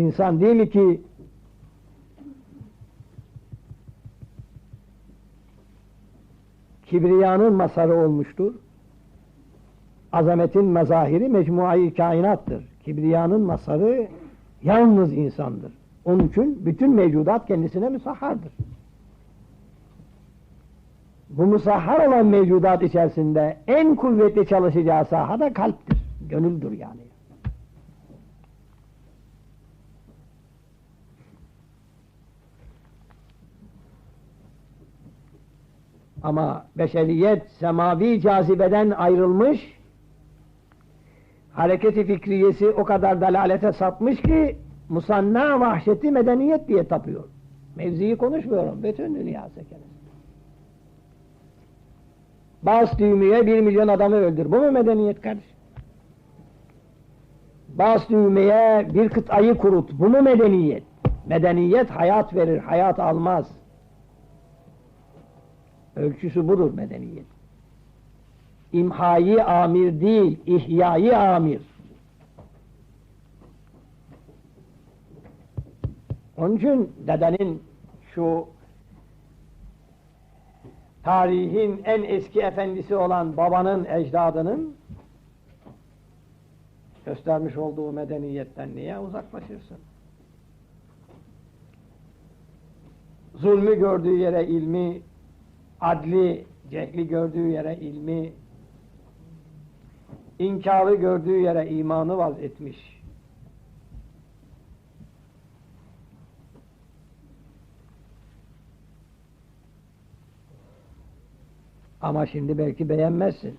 İnsan değil mi ki kibriyanın masarı olmuştur. Azametin mezahiri mecmuayı kainattır. Kibriyanın masarı yalnız insandır. Onun için bütün mevcudat kendisine müsahhardır. Bu musahhar olan mevcudat içerisinde en kuvvetli çalışacağı saha da kalptir. Gönüldür yani. Ama beşeriyet semavi cazibeden ayrılmış, hareketi fikriyesi o kadar dalalete sapmış ki musanna vahşeti medeniyet diye tapıyor. Mevziyi konuşmuyorum. Bütün dünya sekeresi. Bas düğmeye bir milyon adamı öldür. Bu mu medeniyet kardeşim? Bas düğmeye bir kıtayı kurut. Bu mu medeniyet? Medeniyet hayat verir, hayat almaz. Ölçüsü budur medeniyet. İmhayı amir değil, ihyayı amir. Onun için dedenin şu tarihin en eski efendisi olan babanın ecdadının göstermiş olduğu medeniyetten niye uzaklaşırsın? Zulmü gördüğü yere ilmi, adli, cehli gördüğü yere ilmi, inkarı gördüğü yere imanı vaz etmiş. Ama şimdi belki beğenmezsin.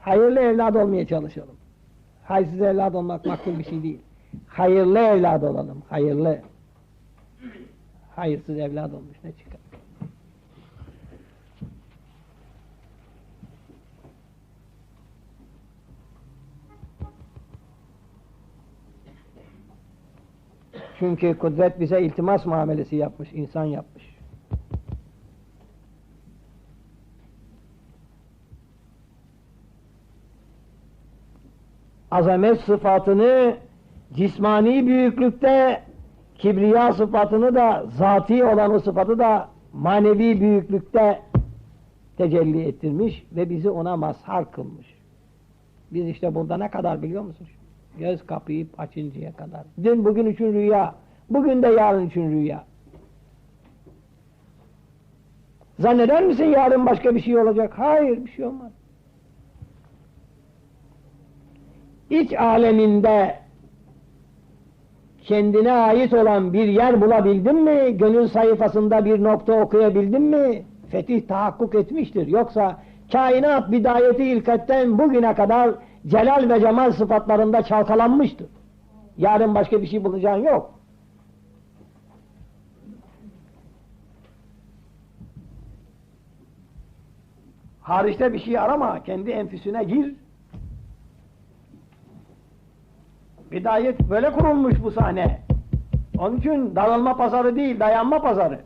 Hayırlı evlat olmaya çalışalım. Haysiz evlat olmak makbul bir şey değil. Hayırlı evlat olalım, hayırlı. Hayırsız evlat olmuş ne çıkar? Çünkü kudret bize iltimas muamelesi yapmış, insan yapmış. Azamet sıfatını cismani büyüklükte, kibriya sıfatını da, zati olan o sıfatı da manevi büyüklükte tecelli ettirmiş ve bizi ona mazhar kılmış. Biz işte burada ne kadar biliyor musun? Göz kapayıp açıncaya kadar. Dün bugün için rüya, bugün de yarın için rüya. Zanneder misin yarın başka bir şey olacak? Hayır, bir şey olmaz. İç aleminde kendine ait olan bir yer bulabildin mi? Gönül sayfasında bir nokta okuyabildin mi? Fetih tahakkuk etmiştir. Yoksa kainat bidayeti ilketten bugüne kadar celal ve cemal sıfatlarında çalkalanmıştır. Yarın başka bir şey bulacağın yok. Hariçte bir şey arama, kendi enfüsüne gir. Bidayet böyle kurulmuş bu sahne. Onun için daralma pazarı değil, dayanma pazarı.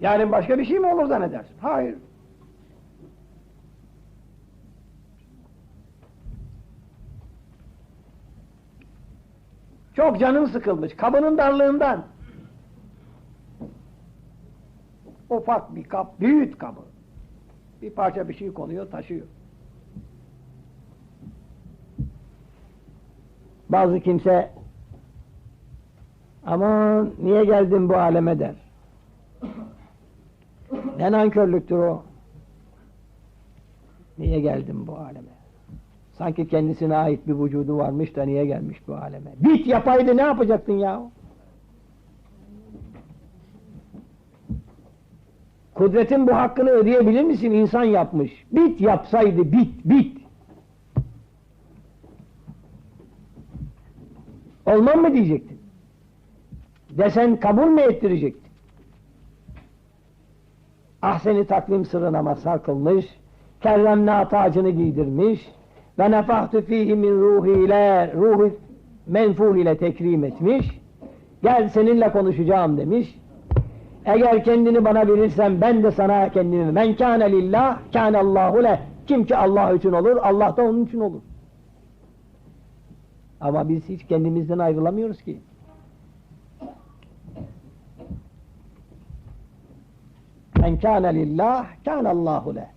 Yani başka bir şey mi olur zannedersin? Hayır. Çok canın sıkılmış, kabının darlığından. Ufak bir kap, büyüt kabı. Bir parça bir şey konuyor, taşıyor. Bazı kimse aman niye geldin bu aleme der. Ne nankörlüktür o. Niye geldim bu aleme? Sanki kendisine ait bir vücudu varmış da niye gelmiş bu aleme? Bit yapaydı ne yapacaktın ya? Kudretin bu hakkını ödeyebilir misin? İnsan yapmış. Bit yapsaydı bit, bit. Olmam mı diyecektin? Desen kabul mü ettirecektin? Ahseni takvim sırrına mazhar kılmış, kerremna tacını giydirmiş ve nefahtü fihi min ruhiyle, ruhu menfuh ile tekrim etmiş. Gel seninle konuşacağım demiş. Eğer kendini bana verirsen ben de sana kendimi. Men kâne lillah, kâne Allahu le. Kim ki Allah için olur, Allah da onun için olur. Ama biz hiç kendimizden ayrılamıyoruz ki. Men kâne lillah, kâne Allahu leh.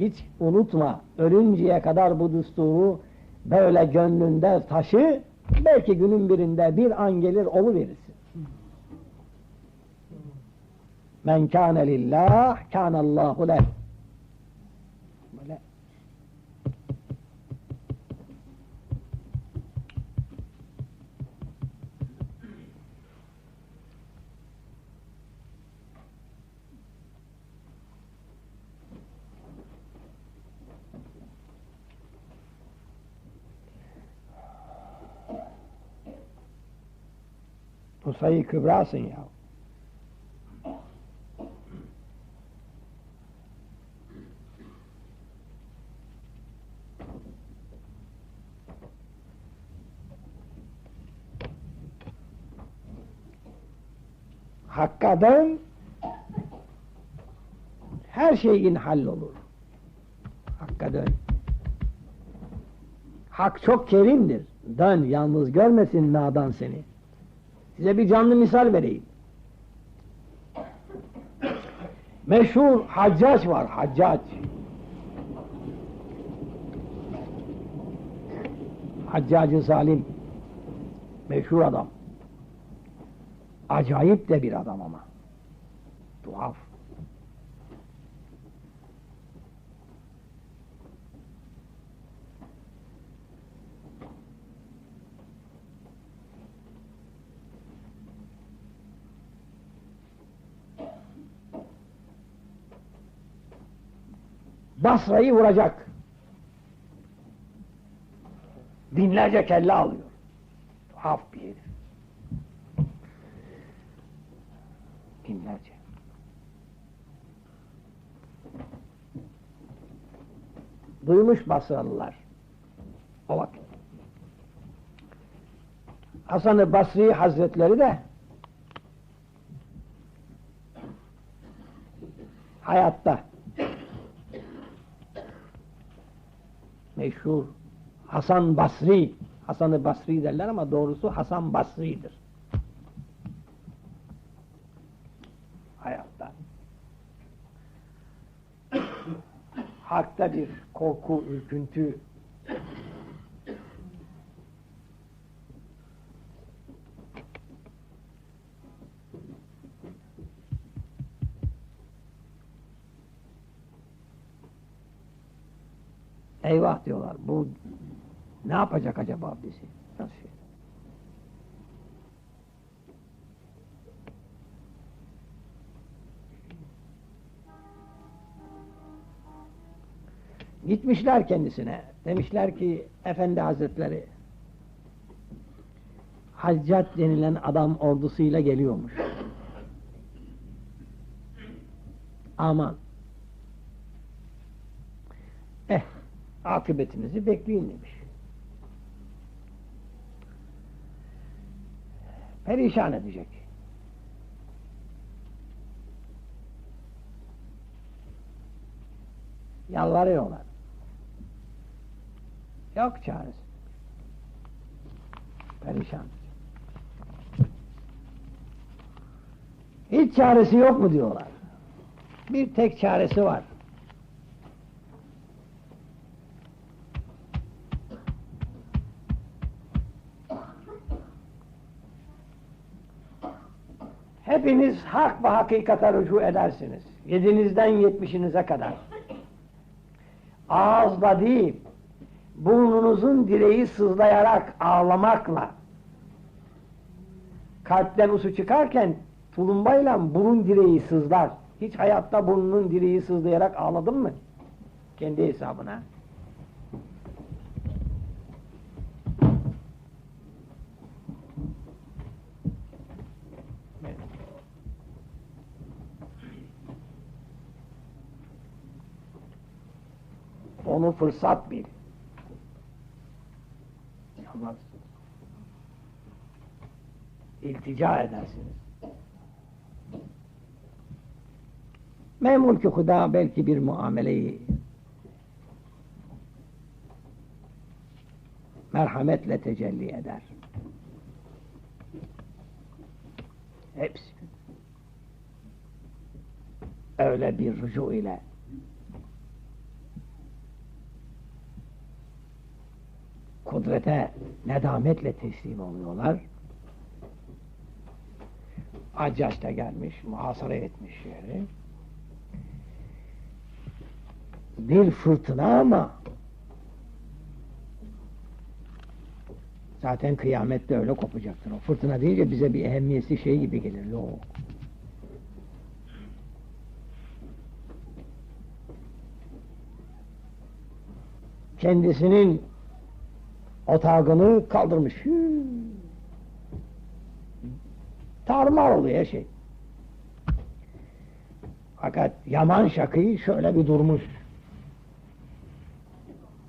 Hiç unutma, ölünceye kadar bu düsturu böyle gönlünde taşı, belki günün birinde bir an gelir verirsin. Men kâne lillah, kâne Allahu leh. Böyle Pusayı kübrasın ya. Hakka dön, her şeyin hallolur. Hakka dön. Hak çok kerimdir. Dön, yalnız görmesin nadan seni. Size bir canlı misal vereyim. Meşhur haccac var, haccac. Haccacı Salim. Meşhur adam. Acayip de bir adam ama. Tuhaf. Basra'yı vuracak. Binlerce kelle alıyor. Tuhaf bir herif. Binlerce. Duymuş Basralılar. O vakit. Hasan-ı Basri Hazretleri de hayatta meşhur Hasan Basri Hasan-ı Basri derler ama doğrusu Hasan Basri'dir. Hayatta. Hakta bir korku, ürküntü Eyvah diyorlar. Bu ne yapacak acaba bizi? Nasıl şey? Gitmişler kendisine. Demişler ki Efendi Hazretleri Haccat denilen adam ordusuyla geliyormuş. Aman. Eh, akıbetinizi bekleyin demiş. Perişan edecek. Yalvarıyorlar. Yok çaresi. Perişan. Hiç çaresi yok mu diyorlar. Bir tek çaresi var. Hepiniz hak ve hakikate rücu edersiniz. Yedinizden yetmişinize kadar. Ağızla değil, burnunuzun direği sızlayarak, ağlamakla, kalpten usu çıkarken tulumbayla burun direği sızlar. Hiç hayatta burnunun direği sızlayarak ağladın mı? Kendi hesabına. bunu fırsat bil. İltica edersiniz. Memur ki huda belki bir muameleyi merhametle tecelli eder. Hepsi. Öyle bir rücu ile kudrete nedametle teslim oluyorlar. Haccaç da gelmiş, muhasara etmiş yeri. Bir fırtına ama zaten kıyamette öyle kopacaktır. O fırtına deyince bize bir ehemmiyetli şey gibi gelir. Yok. Kendisinin otağını kaldırmış. Hü. Tarmar oluyor şey. Fakat Yaman Şakı şöyle bir durmuş.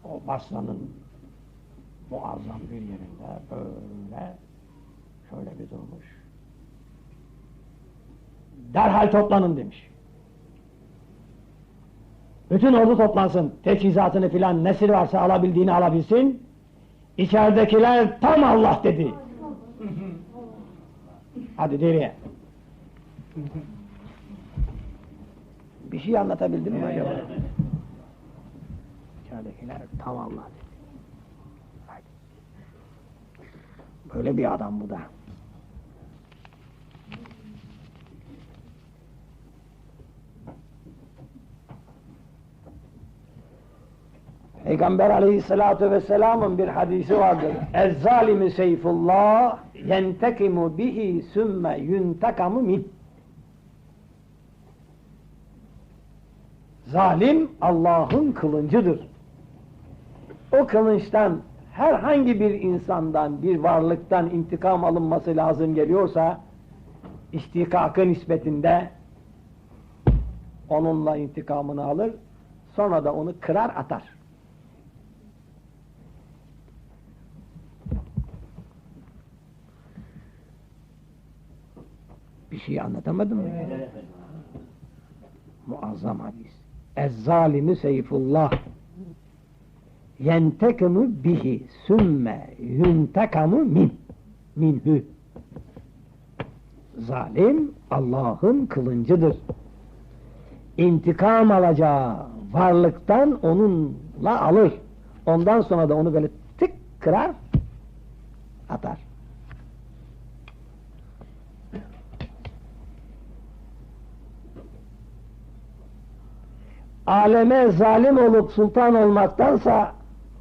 O Basra'nın muazzam bir yerinde böyle şöyle bir durmuş. Derhal toplanın demiş. Bütün ordu toplansın. Teçhizatını filan nesir varsa alabildiğini alabilsin. İçeridekiler tam Allah dedi. Hadi deriye. Bir şey anlatabildim mi acaba? İçeridekiler tam Allah dedi. Böyle bir adam bu da. Peygamber aleyhissalatu vesselamın bir hadisi vardır. Ez-zalimi seyfullah yentekimu bihi sümme yuntakamu min. Zalim Allah'ın kılıncıdır. O kılınçtan herhangi bir insandan, bir varlıktan intikam alınması lazım geliyorsa istikakı nispetinde onunla intikamını alır, sonra da onu kırar atar. Bir şey anlatamadım mı? Muazzam hadis. Ez-zalimi seyfullah yentekimu bihi sümme yuntekamu min minhü zalim Allah'ın kılıncıdır. İntikam alacağı varlıktan onunla alır. Ondan sonra da onu böyle tık kırar atar. Aleme zalim olup sultan olmaktansa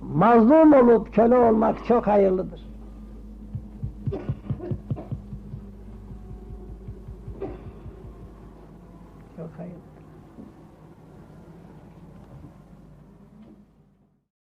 mazlum olup köle olmak çok hayırlıdır.